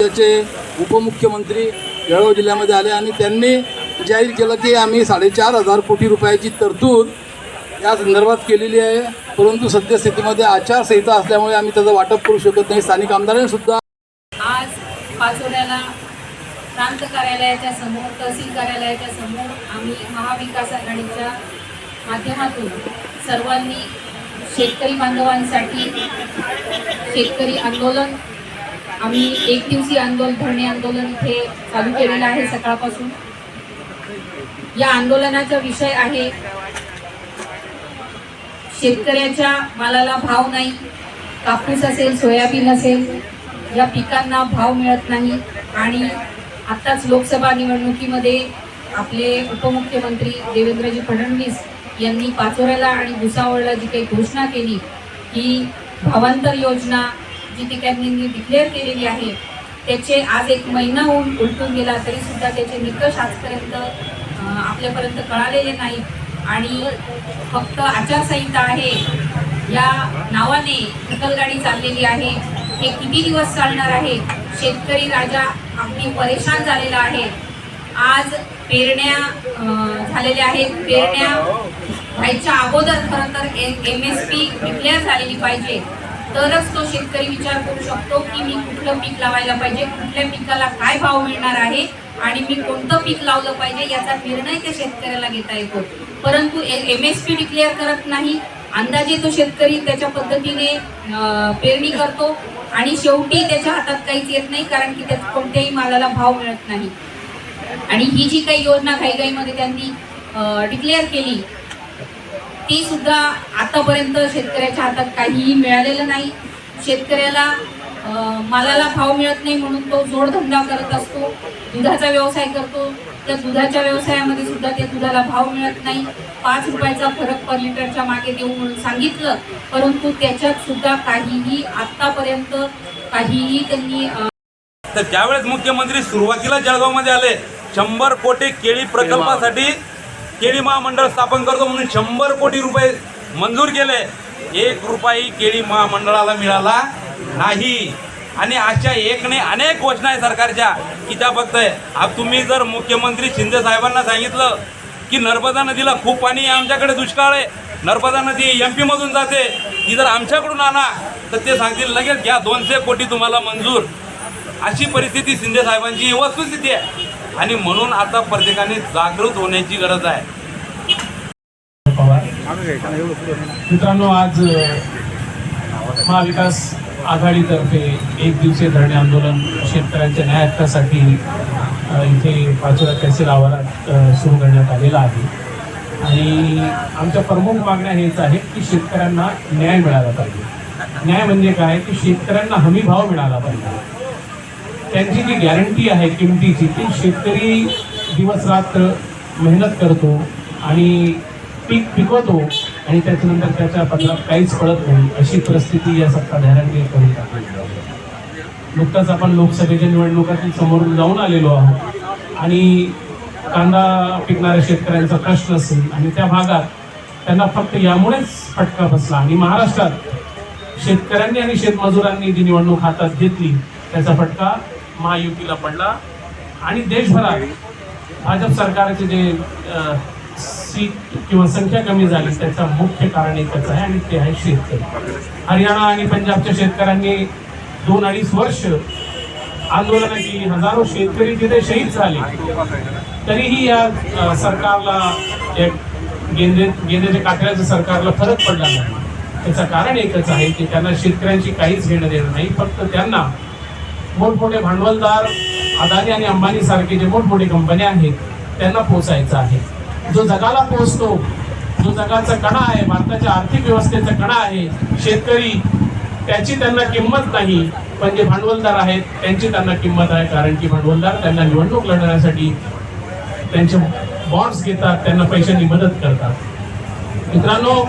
राज्याचे उपमुख्यमंत्री जळगाव जिल्ह्यामध्ये आले आणि त्यांनी जाहीर केलं की आम्ही साडेचार हजार कोटी रुपयाची तरतूद या संदर्भात केलेली आहे. परंतु सद्यस्थितीमध्ये आचारसंहिता असल्यामुळे आम्ही त्याचं वाटप करू शकत नाही. स्थानिक आमदारांनी सुद्धा आज पाचोड्याला प्रांत कार्यालयाच्या समोर तहसील कार्यालयाच्या समोर आम्ही महाविकास आघाडीच्या माध्यमातून सर्वांनी शेतकरी बांधवांसाठी शेतकरी आंदोलन आम्ही एक दिवसीय आंदोलन धरणे आंदोलन इथे चालू केलेलं आहे सकाळपासून. या आंदोलनाचा विषय आहे शेतकऱ्याच्या मालाला भाव नाही कापूस असेल सोयाबीन असेल या पिकांना भाव मिळत नाही आणि आत्ताच लोकसभा निवडणुकीमध्ये आपले उपमुख्यमंत्री देवेंद्रजी फडणवीस यांनी पाचोऱ्याला आणि भुसावळला जी काही घोषणा केली ही भावांतर योजना जी ती त्यांनी डिक्लेअर केलेली आहे त्याचे आज एक महिना होऊन उलटून गेला तरी सुद्धा त्याचे निकष आजपर्यंत आपल्यापर्यंत कळालेले नाहीत आणि फक्त आचारसंहिता आहे. या नावाने ढकलगाडी चाललेली आहे. हे किती दिवस चालणार आहे? शेतकरी राजा अगदी परेशान झालेला आहे. आज पेरण्या झालेल्या आहेत. पेरण्या व्हायच्या अगोदर खरं तर एम एस पी डिक्लेअर झालेली पाहिजे. तरच तो शेतकरी विचार करू शकतो की मी कुठलं पीक लावायला पाहिजे कुठल्या पिकाला काय भाव मिळणार आहे आणि मी कोणतं पीक लावलं पाहिजे याचा निर्णय त्या शेतकऱ्याला घेता येतो. परंतु एम एस पी डिक्लेअर करत नाही. अंदाजे तो शेतकरी त्याच्या पद्धतीने पेरणी करतो आणि शेवटी त्याच्या हातात काहीच येत नाही कारण की त्यात कोणत्याही मालाला भाव मिळत नाही. आणि ही जी काही योजना घाईघाईमध्ये त्यांनी डिक्लेअर केली ती सुद्धा आतापर्यंत शेतकऱ्याच्या हातात काहीही मिळालेलं नाही. शेतकऱ्याला मालाला भाव मिळत नाही म्हणून तो जोडधंदा करत असतो. दुधाचा व्यवसाय करतो. त्या दुधाच्या व्यवसायामध्ये सुद्धा त्या दुधाला भाव मिळत नाही. पाच रुपयाचा फरक पर लिटरच्या मागे देऊ म्हणून सांगितलं. परंतु त्याच्यात सुद्धा काहीही आतापर्यंत काहीही त्यांनी तर त्यावेळेस मुख्यमंत्री सुरुवातीला जळगावमध्ये आले. शंभर कोटी केळी प्रकल्पासाठी केळी महामंडळ स्थापन करतो म्हणून शंभर कोटी रुपये मंजूर केले. एक रुपयाही केळी महामंडळाला मिळाला नाही. आणि अशा एकने अनेक घोषणा आहे सरकारच्या की त्या फक्त आहे तुम्ही जर मुख्यमंत्री शिंदे साहेबांना सांगितलं की नर्मदा नदीला खूप पाणी आहे आमच्याकडे दुष्काळ आहे. नर्मदा नदी एम पीमधून जाते. ती जर आमच्याकडून आणा तर ते सांगतील लगेच घ्या दोनशे कोटी तुम्हाला मंजूर. अशी परिस्थिती शिंदे साहेबांची वस्तुस्थिती आहे. आणि म्हणून आता प्रत्येकाने जागृत होण्याची गरज आहे. मित्रांनो आज महाविकास आघाडीतर्फे एक दिवसीय धरणे आंदोलन शेतकऱ्यांच्या न्याय हक्कासाठी इथे पाचोरा तहसील आवारात सुरू करण्यात आलेला आहे. आणि आमच्या प्रमुख मागण्या हेच आहेत की शेतकऱ्यांना न्याय मिळाला पाहिजे. न्याय म्हणजे काय? की शेतकऱ्यांना हमी भाव मिळाला पाहिजे. त्यांची जी गॅरंटी आहे किमतीची ती शेतकरी दिवस रात्र मेहनत करतो आणि पीक पिकवतो आणि त्याच्यानंतर त्याच्या पदरात काहीच पडत नाही अशी परिस्थिती या सत्ताधाऱ्यांनी करून टाकली. नुकताच आपण लोकसभेच्या निवडणुकातील समोरून जाऊन आलेलो आहोत आणि कांदा पिकणाऱ्या शेतकऱ्यांचा प्रश्न असेल आणि त्या भागात त्यांना फक्त यामुळेच फटका बसला. आणि महाराष्ट्रात शेतकऱ्यांनी आणि शेतमजुरांनी जी निवडणूक हातात घेतली त्याचा फटका महायुतीला पडला. आणि देशभरात भाजप सरकारचे जे सीट किंवा संख्या कमी झाली त्याचं मुख्य कारण एकच आहे आणि ते आहे शेतकरी. हरियाणा आणि पंजाबच्या शेतकऱ्यांनी दोन अडीच वर्ष आंदोलनं केली हजारो शेतकरी तिथे शहीद झाले. तरीही या सरकारला एक गेंदे गेंदेच्या कातड्याचं सरकारला फरक पडला नाही. त्याचं कारण एकच आहे की त्यांना शेतकऱ्यांची काहीच घेणं देणं नाही फक्त त्यांना मोठमोठे भांडवलदार अदानी आणि अंबानी सारखे जे मोठमोठे कंपन्या आहेत त्यांना पोचायचं आहे. जो जगाला पोचतो जो जगाचा कणा आहे भारताच्या आर्थिक व्यवस्थेचा कणा आहे शेतकरी त्याची त्यांना किंमत नाही पण जे भांडवलदार आहेत त्यांची त्यांना किंमत आहे कारण की भांडवलदार त्यांना निवडणूक लढण्यासाठी त्यांचे बॉन्ड्स घेतात त्यांना पैशांनी मदत करतात. मित्रांनो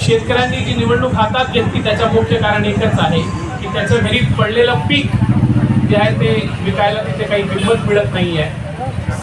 शेतकऱ्यांनी जी निवडणूक हातात घेतली त्याच्या मुख्य कारण एकच आहे की त्याचं घरी पडलेलं पीक जे आहे ते विकायला तिथे काही किंमत मिळत नाही आहे